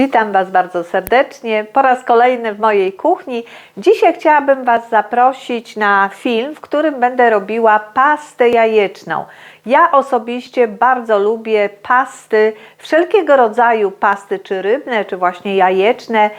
Witam Was bardzo serdecznie po raz kolejny w mojej kuchni. Dzisiaj chciałabym Was zaprosić na film, w którym będę robiła pastę jajeczną. Ja osobiście bardzo lubię pasty, wszelkiego rodzaju pasty, czy rybne, czy właśnie jajeczne,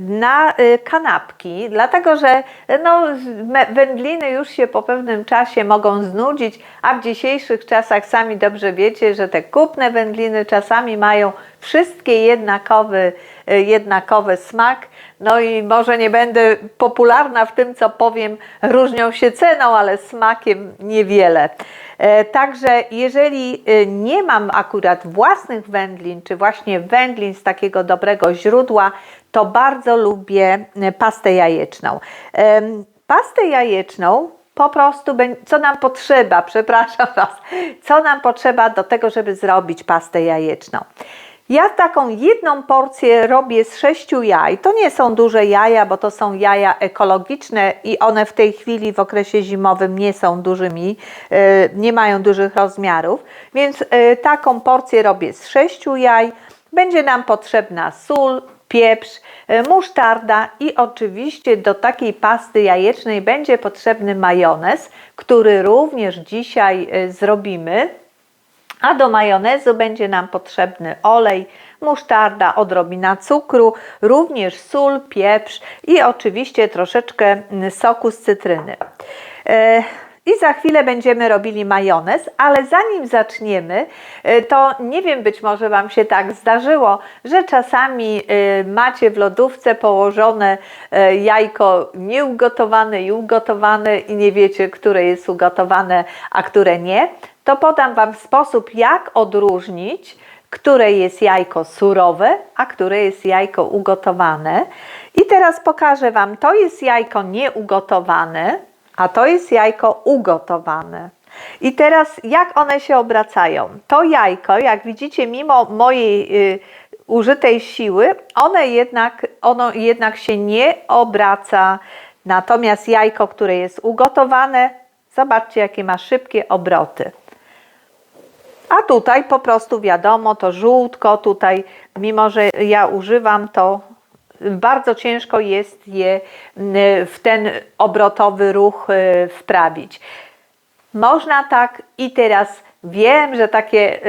na y, kanapki, dlatego że no, wędliny już się po pewnym czasie mogą znudzić, a w dzisiejszych czasach sami dobrze wiecie, że te kupne wędliny czasami mają wszystkie jednakowy, y, jednakowy smak. No i może nie będę popularna w tym, co powiem, różnią się ceną, ale smakiem niewiele. E, Także jeżeli y, nie mam akurat własnych wędlin, czy właśnie wędlin z takiego dobrego źródła, to bardzo lubię y, pastę jajeczną. Pastę jajeczną po prostu, co nam potrzeba, przepraszam Was, co nam potrzeba do tego, żeby zrobić pastę jajeczną. Ja taką jedną porcję robię z sześciu jaj. To nie są duże jaja, bo to są jaja ekologiczne i one w tej chwili w okresie zimowym nie są dużymi, e, nie mają dużych rozmiarów. Więc e, taką porcję robię z sześciu jaj. Będzie nam potrzebna sól, pieprz, e, musztarda i oczywiście do takiej pasty jajecznej będzie potrzebny majonez, który również dzisiaj zrobimy. A do majonezu będzie nam potrzebny olej, musztarda, odrobina cukru, również sól, pieprz i oczywiście troszeczkę soku z cytryny. E, I za chwilę będziemy robili majonez, ale zanim zaczniemy, e, to nie wiem, być może Wam się tak zdarzyło, że czasami e, macie w lodówce położone jajko nieugotowane i ugotowane i nie wiecie, które jest ugotowane, a które nie to podam Wam sposób, jak odróżnić, które jest jajko surowe, a które jest jajko ugotowane. I teraz pokażę Wam, to jest jajko nieugotowane, a to jest jajko ugotowane. I teraz jak one się obracają? To jajko, jak widzicie, mimo mojej y, użytej siły, one jednak, ono jednak się nie obraca. Natomiast jajko, które jest ugotowane, zobaczcie, jakie ma szybkie obroty. A tutaj po prostu wiadomo, to żółtko tutaj, mimo że ja używam, to bardzo ciężko jest je w ten obrotowy ruch y, wprawić. Można tak i teraz wiem, że takie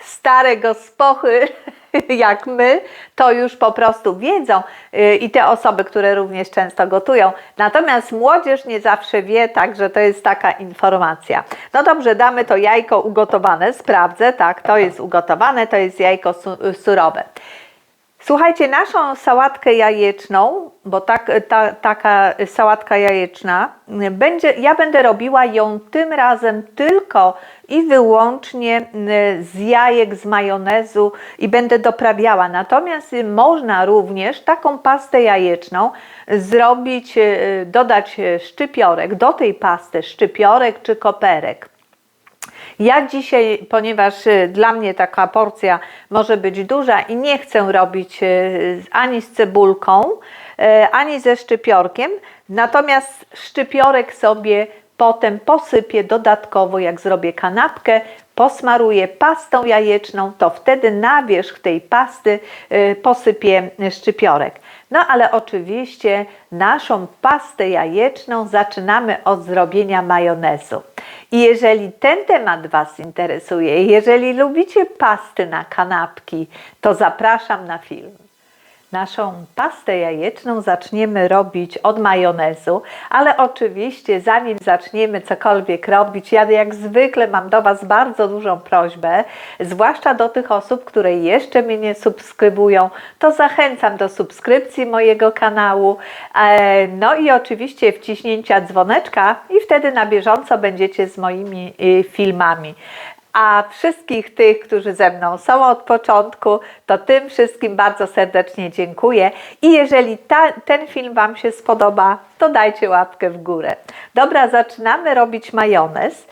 y, stare gospochy jak my, to już po prostu wiedzą y, i te osoby, które również często gotują. Natomiast młodzież nie zawsze wie, także to jest taka informacja. No dobrze, damy to jajko ugotowane, sprawdzę, tak, to jest ugotowane, to jest jajko su- surowe. Słuchajcie, naszą sałatkę jajeczną, bo tak, ta, taka sałatka jajeczna, będzie, ja będę robiła ją tym razem tylko i wyłącznie mm, z jajek, z majonezu i będę doprawiała. Natomiast można również taką pastę jajeczną zrobić, y, dodać szczypiorek, do tej pasty szczypiorek czy koperek. Ja dzisiaj, ponieważ y, dla mnie taka porcja może być duża i nie chcę robić y, ani z cebulką, y, ani ze szczypiorkiem, natomiast szczypiorek sobie potem posypię dodatkowo, jak zrobię kanapkę, posmaruję pastą jajeczną, to wtedy na wierzch tej pasty posypię szczypiorek. No ale oczywiście naszą pastę jajeczną zaczynamy od zrobienia majonezu. I jeżeli ten temat Was interesuje, jeżeli lubicie pasty na kanapki, to zapraszam na film. Naszą pastę jajeczną zaczniemy robić od majonezu, ale oczywiście zanim zaczniemy cokolwiek robić, ja jak zwykle mam do Was bardzo dużą prośbę, zwłaszcza do tych osób, które jeszcze mnie nie subskrybują, to zachęcam do subskrypcji mojego kanału, e, no i oczywiście wciśnięcia dzwoneczka i wtedy na bieżąco będziecie z moimi y, filmami. A wszystkich tych, którzy ze mną są od początku, to tym wszystkim bardzo serdecznie dziękuję. I jeżeli ta, ten film Wam się spodoba, to dajcie łapkę w górę. Dobra, zaczynamy robić majonez.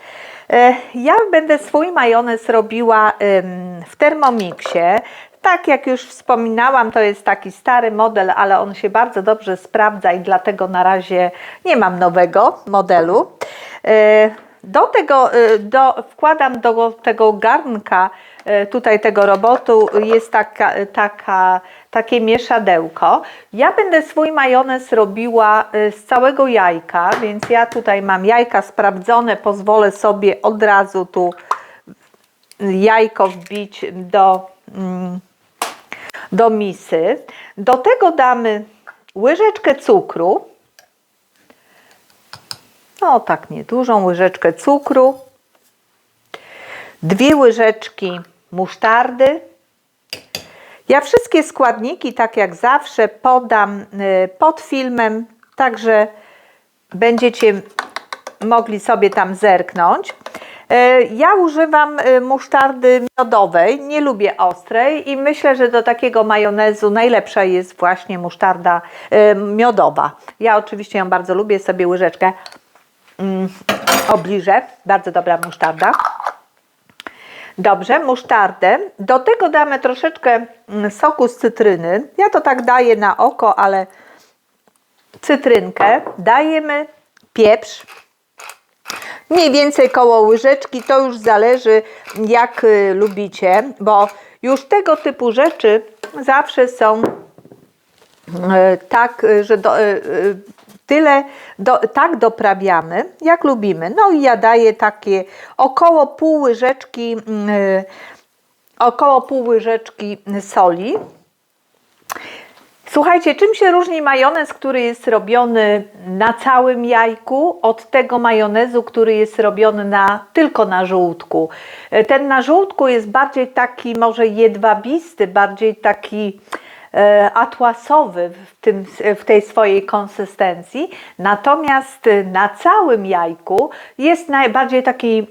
E, Ja będę swój majonez robiła w Thermomixie. Tak jak już wspominałam, to jest taki stary model, ale on się bardzo dobrze sprawdza i dlatego na razie nie mam nowego modelu. Do tego y, do, wkładam do tego garnka e, tutaj tego robotu jest taka, taka, takie mieszadełko. Ja będę swój majonez robiła z całego jajka, więc ja tutaj mam jajka sprawdzone, pozwolę sobie od razu tu jajko wbić do, mm, do misy. Do tego damy łyżeczkę cukru. No tak niedużą łyżeczkę cukru. Dwie łyżeczki musztardy. Ja wszystkie składniki, tak jak zawsze, podam y, pod filmem, także będziecie mogli sobie tam zerknąć. E, Ja używam e, musztardy miodowej, nie lubię ostrej i myślę, że do takiego majonezu najlepsza jest właśnie musztarda miodowa. Ja oczywiście ją bardzo lubię, sobie łyżeczkę obliżę. Bardzo dobra musztarda. Dobrze, musztardę. Do tego damy troszeczkę mm, soku z cytryny. Ja to tak daję na oko, ale cytrynkę. Dajemy pieprz. Mniej więcej koło łyżeczki, to już zależy jak y, lubicie, bo już tego typu rzeczy zawsze są y, tak, y, że do, tyle do, tak doprawiamy, jak lubimy. No i ja daję takie około pół łyżeczki, y, około pół łyżeczki soli. Słuchajcie, czym się różni majonez, który jest robiony na całym jajku, od tego majonezu, który jest robiony na, tylko na żółtku? E, Ten na żółtku jest bardziej taki może jedwabisty, bardziej taki atłasowy w, tym, w tej swojej konsystencji, natomiast e, na całym jajku jest najbardziej taki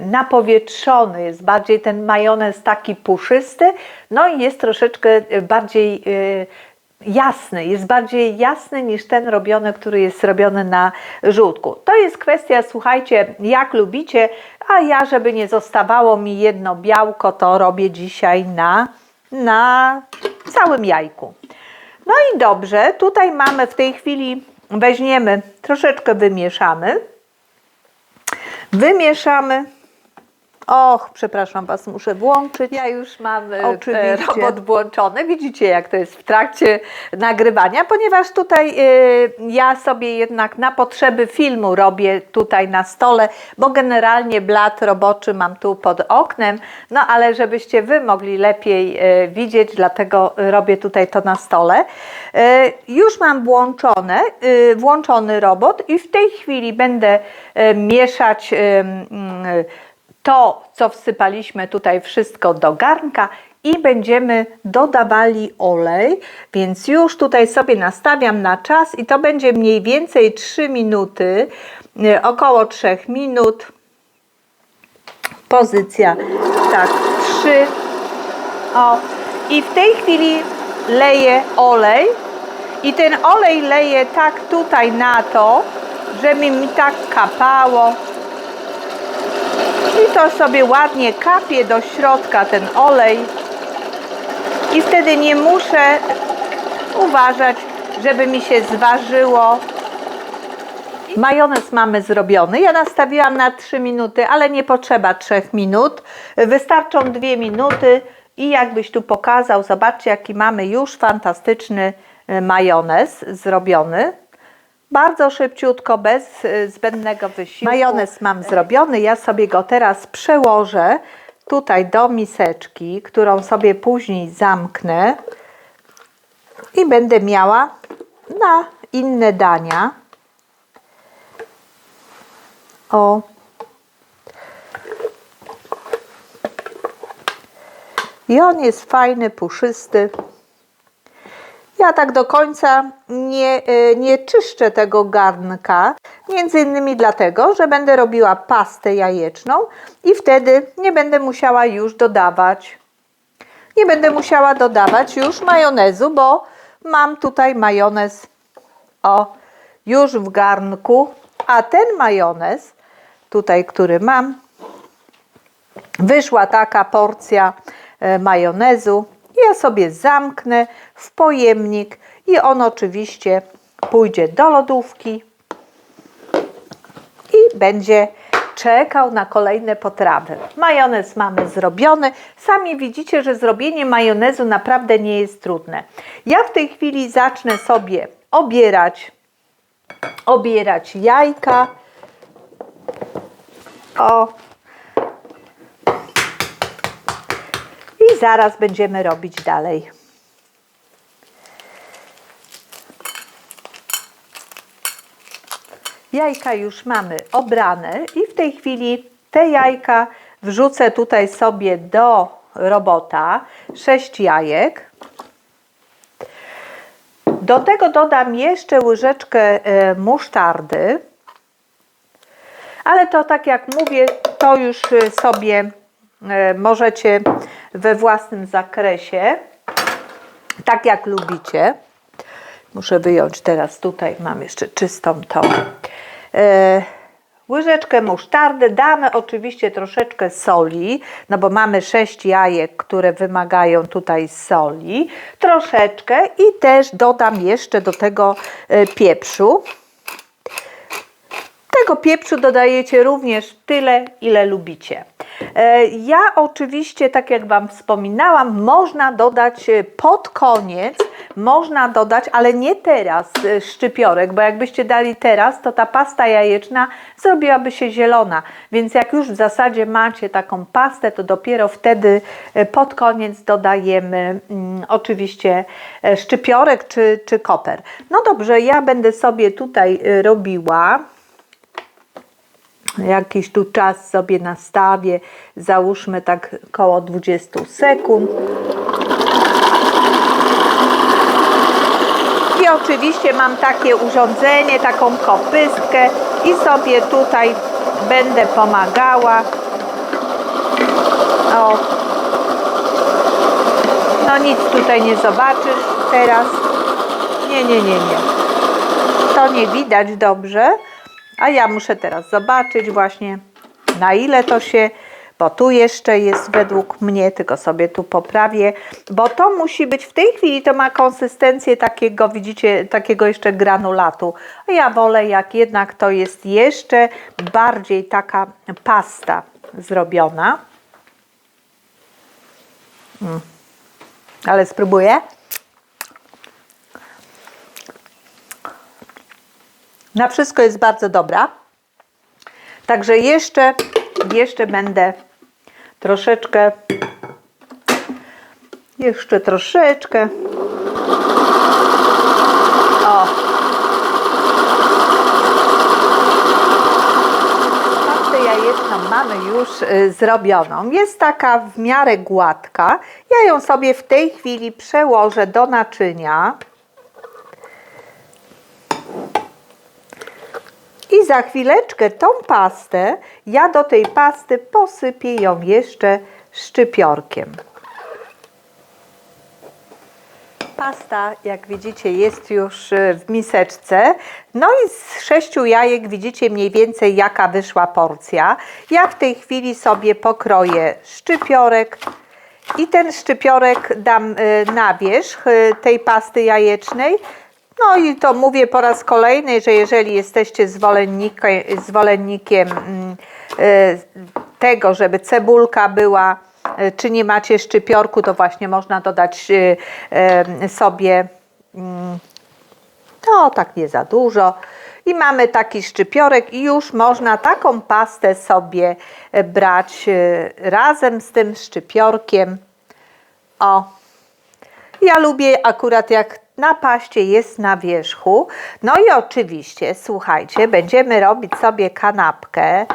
napowietrzony, jest bardziej ten majonez taki puszysty, no i jest troszeczkę e, bardziej e, jasny, jest bardziej jasny niż ten robiony, który jest robiony na żółtku. To jest kwestia, słuchajcie, jak lubicie, a ja, żeby nie zostawało mi jedno białko, to robię dzisiaj na, na całym jajku. No i dobrze, tutaj mamy w tej chwili, weźmiemy, troszeczkę wymieszamy. Wymieszamy. Och, przepraszam Was, muszę włączyć. Ja już mam e, Oczywiście. robot włączony. Widzicie, jak to jest w trakcie nagrywania, ponieważ tutaj e, ja sobie jednak na potrzeby filmu robię tutaj na stole, bo generalnie blat roboczy mam tu pod oknem, no ale żebyście Wy mogli lepiej e, widzieć, dlatego robię tutaj to na stole. E, Już mam włączone, e, włączony robot i w tej chwili będę e, mieszać e, mm, to, co wsypaliśmy tutaj wszystko do garnka i będziemy dodawali olej, więc już tutaj sobie nastawiam na czas i to będzie mniej więcej 3 minuty, y, około 3 minut. Pozycja tak 3. O, i w tej chwili leję olej i ten olej leję tak tutaj na to, żeby mi tak kapało. I to sobie ładnie kapie do środka ten olej. I wtedy nie muszę uważać, żeby mi się zważyło. Majonez mamy zrobiony. Ja nastawiłam na 3 minuty, ale nie potrzeba 3 minut. Wystarczą 2 minuty i jakbyś tu pokazał, zobaczcie jaki mamy już fantastyczny e, majonez zrobiony. Bardzo szybciutko, bez y, zbędnego wysiłku. Majonez mam zrobiony, ja sobie go teraz przełożę tutaj do miseczki, którą sobie później zamknę i będę miała na inne dania. O. I on jest fajny, puszysty. Ja tak do końca nie, y, nie czyszczę tego garnka, między innymi dlatego, że będę robiła pastę jajeczną i wtedy nie będę musiała już dodawać nie będę musiała dodawać już majonezu, bo mam tutaj majonez o już w garnku, a ten majonez tutaj, który mam, wyszła taka porcja e, majonezu. Ja sobie zamknę w pojemnik i on oczywiście pójdzie do lodówki i będzie czekał na kolejne potrawy. Majonez mamy zrobiony. Sami widzicie, że zrobienie majonezu naprawdę nie jest trudne. Ja w tej chwili zacznę sobie obierać, obierać jajka. O. I zaraz będziemy robić dalej. Jajka już mamy obrane i w tej chwili te jajka wrzucę tutaj sobie do robota. 6 jajek. Do tego dodam jeszcze łyżeczkę e, musztardy. Ale to tak jak mówię, to już e, sobie e, możecie we własnym zakresie, tak jak lubicie. Muszę wyjąć teraz tutaj, mam jeszcze czystą tą łyżeczkę musztardy. Damy oczywiście troszeczkę soli, no bo mamy 6 jajek, które wymagają tutaj soli. Troszeczkę i też dodam jeszcze do tego e, pieprzu. Tego pieprzu dodajecie również tyle, ile lubicie. E, Ja oczywiście, tak jak Wam wspominałam, można dodać e, pod koniec, można dodać, ale nie teraz e, szczypiorek, bo jakbyście dali teraz, to ta pasta jajeczna zrobiłaby się zielona. Więc jak już w zasadzie macie taką pastę, to dopiero wtedy e, pod koniec dodajemy mm, oczywiście e, szczypiorek czy, czy koper. No dobrze, ja będę sobie tutaj e, robiła jakiś tu czas sobie nastawię, załóżmy tak koło 20 sekund. I oczywiście mam takie urządzenie, taką kopystkę i sobie tutaj będę pomagała. O. No nic tutaj nie zobaczysz teraz. Nie, nie, nie, nie. To nie widać dobrze. A ja muszę teraz zobaczyć właśnie na ile to się, bo tu jeszcze jest według mnie, tylko sobie tu poprawię, bo to musi być w tej chwili, to ma konsystencję takiego, widzicie, takiego jeszcze granulatu. Ja wolę, jak jednak to jest jeszcze bardziej taka pasta zrobiona. Mm. Ale spróbuję. Na wszystko jest bardzo dobra. Także jeszcze, jeszcze będę troszeczkę, jeszcze troszeczkę. O. Pastę jajeczną mamy już y, zrobioną. Jest taka w miarę gładka. Ja ją sobie w tej chwili przełożę do naczynia. I za chwileczkę tą pastę, ja do tej pasty posypię ją jeszcze szczypiorkiem. Pasta, jak widzicie, jest już y, w miseczce. No i z sześciu jajek widzicie mniej więcej jaka wyszła porcja. Ja w tej chwili sobie pokroję szczypiorek i ten szczypiorek dam y, na wierzch y, tej pasty jajecznej. No i to mówię po raz kolejny, że jeżeli jesteście zwolennikiem, zwolennikiem mm, y, tego, żeby cebulka była, y, czy nie macie szczypiorku, to właśnie można dodać y, sobie, mm, no tak nie za dużo. I mamy taki szczypiorek i już można taką pastę sobie brać razem z tym szczypiorkiem. O, ja lubię akurat jak na paście jest na wierzchu. No i oczywiście, słuchajcie, będziemy robić sobie kanapkę,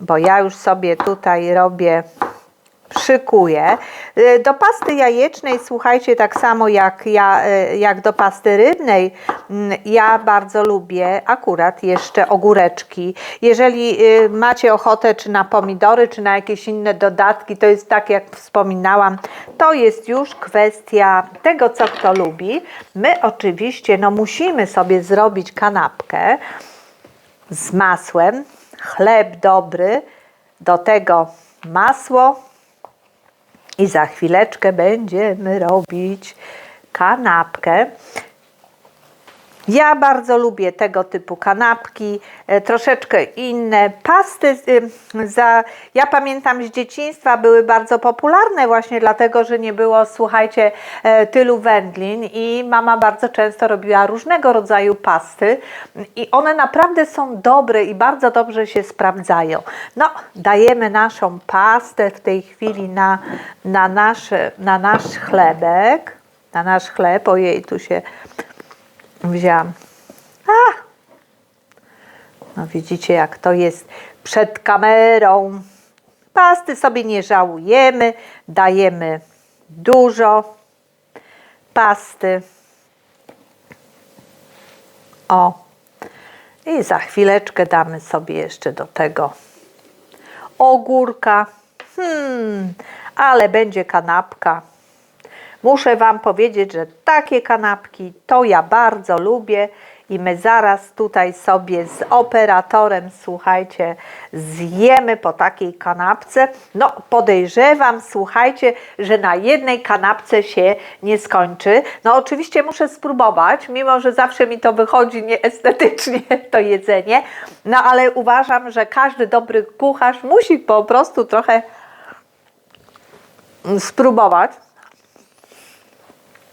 bo ja już sobie tutaj robię, szykuję. Y, Do pasty jajecznej, słuchajcie, tak samo jak, ja, y, jak do pasty rybnej, mm, ja bardzo lubię akurat jeszcze ogóreczki. Jeżeli y, macie ochotę czy na pomidory, czy na jakieś inne dodatki, to jest tak jak wspominałam, to jest już kwestia tego, co kto lubi. My oczywiście no, musimy sobie zrobić kanapkę z masłem, chleb dobry, do tego masło i za chwileczkę będziemy robić kanapkę. Ja bardzo lubię tego typu kanapki, e, troszeczkę inne. Pasty, za, ja pamiętam z dzieciństwa, były bardzo popularne właśnie dlatego, że nie było, słuchajcie, e, tylu wędlin i mama bardzo często robiła różnego rodzaju pasty i one naprawdę są dobre i bardzo dobrze się sprawdzają. No, dajemy naszą pastę w tej chwili na, na, nasze, na nasz chlebek, na nasz chleb. Ojej, tu się wzięłam. A! No widzicie, jak to jest przed kamerą. Pasty sobie nie żałujemy, dajemy dużo pasty. O, i za chwileczkę damy sobie jeszcze do tego ogórka. Hmm, ale będzie kanapka. Muszę Wam powiedzieć, że takie kanapki to ja bardzo lubię i my zaraz tutaj sobie z operatorem, słuchajcie, zjemy po takiej kanapce. No podejrzewam, słuchajcie, że na jednej kanapce się nie skończy. No oczywiście muszę spróbować, mimo że zawsze mi to wychodzi nieestetycznie to jedzenie, no ale uważam, że każdy dobry kucharz musi po prostu trochę spróbować.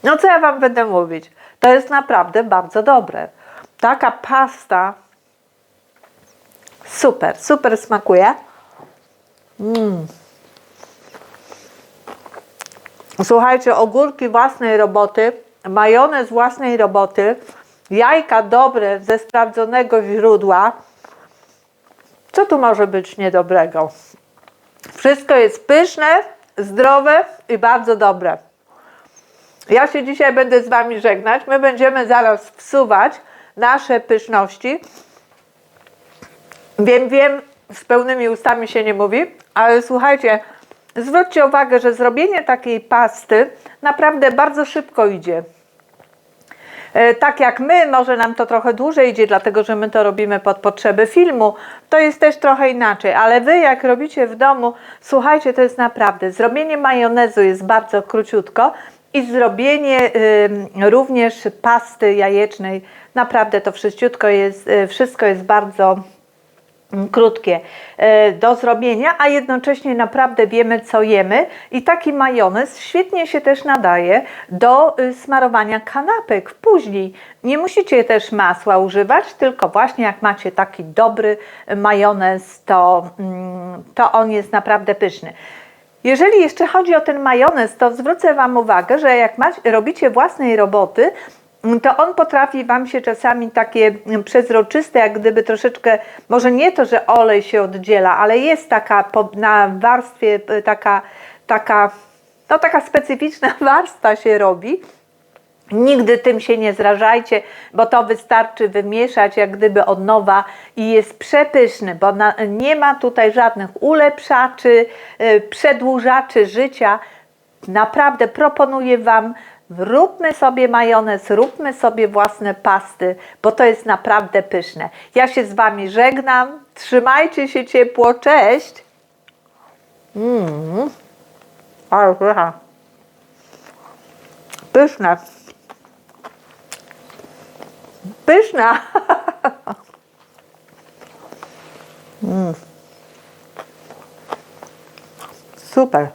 No co ja Wam będę mówić? To jest naprawdę bardzo dobre. Taka pasta super, super smakuje. Mm. Słuchajcie, ogórki własnej roboty, majonez własnej roboty, jajka dobre ze sprawdzonego źródła. Co tu może być niedobrego? Wszystko jest pyszne, zdrowe i bardzo dobre. Ja się dzisiaj będę z Wami żegnać. My będziemy zaraz wsuwać nasze pyszności. Wiem, wiem, z pełnymi ustami się nie mówi, ale słuchajcie, zwróćcie uwagę, że zrobienie takiej pasty naprawdę bardzo szybko idzie. E, Tak jak my, może nam to trochę dłużej idzie, dlatego że my to robimy pod potrzeby filmu, to jest też trochę inaczej, ale wy jak robicie w domu, słuchajcie, to jest naprawdę, zrobienie majonezu jest bardzo króciutko i zrobienie y, również pasty jajecznej, naprawdę to wszystko jest, y, wszystko jest bardzo mm, krótkie e, do zrobienia, a jednocześnie naprawdę wiemy, co jemy. I taki majonez świetnie się też nadaje do y, smarowania kanapek później. Nie musicie też masła używać, tylko właśnie jak macie taki dobry majonez, to, mm, to on jest naprawdę pyszny. Jeżeli jeszcze chodzi o ten majonez, to zwrócę Wam uwagę, że jak robicie własnej roboty, to on potrafi Wam się czasami takie przezroczyste, jak gdyby troszeczkę, może nie to, że olej się oddziela, ale jest taka na warstwie y, taka, taka, no taka specyficzna warstwa się robi. Nigdy tym się nie zrażajcie, bo to wystarczy wymieszać jak gdyby od nowa i jest przepyszny, bo na, nie ma tutaj żadnych ulepszaczy, y, przedłużaczy życia. Naprawdę proponuję Wam, róbmy sobie majonez, róbmy sobie własne pasty, bo to jest naprawdę pyszne. Ja się z Wami żegnam, trzymajcie się ciepło, cześć! Mmm. Pyszne. Pyszna. Mm. Super.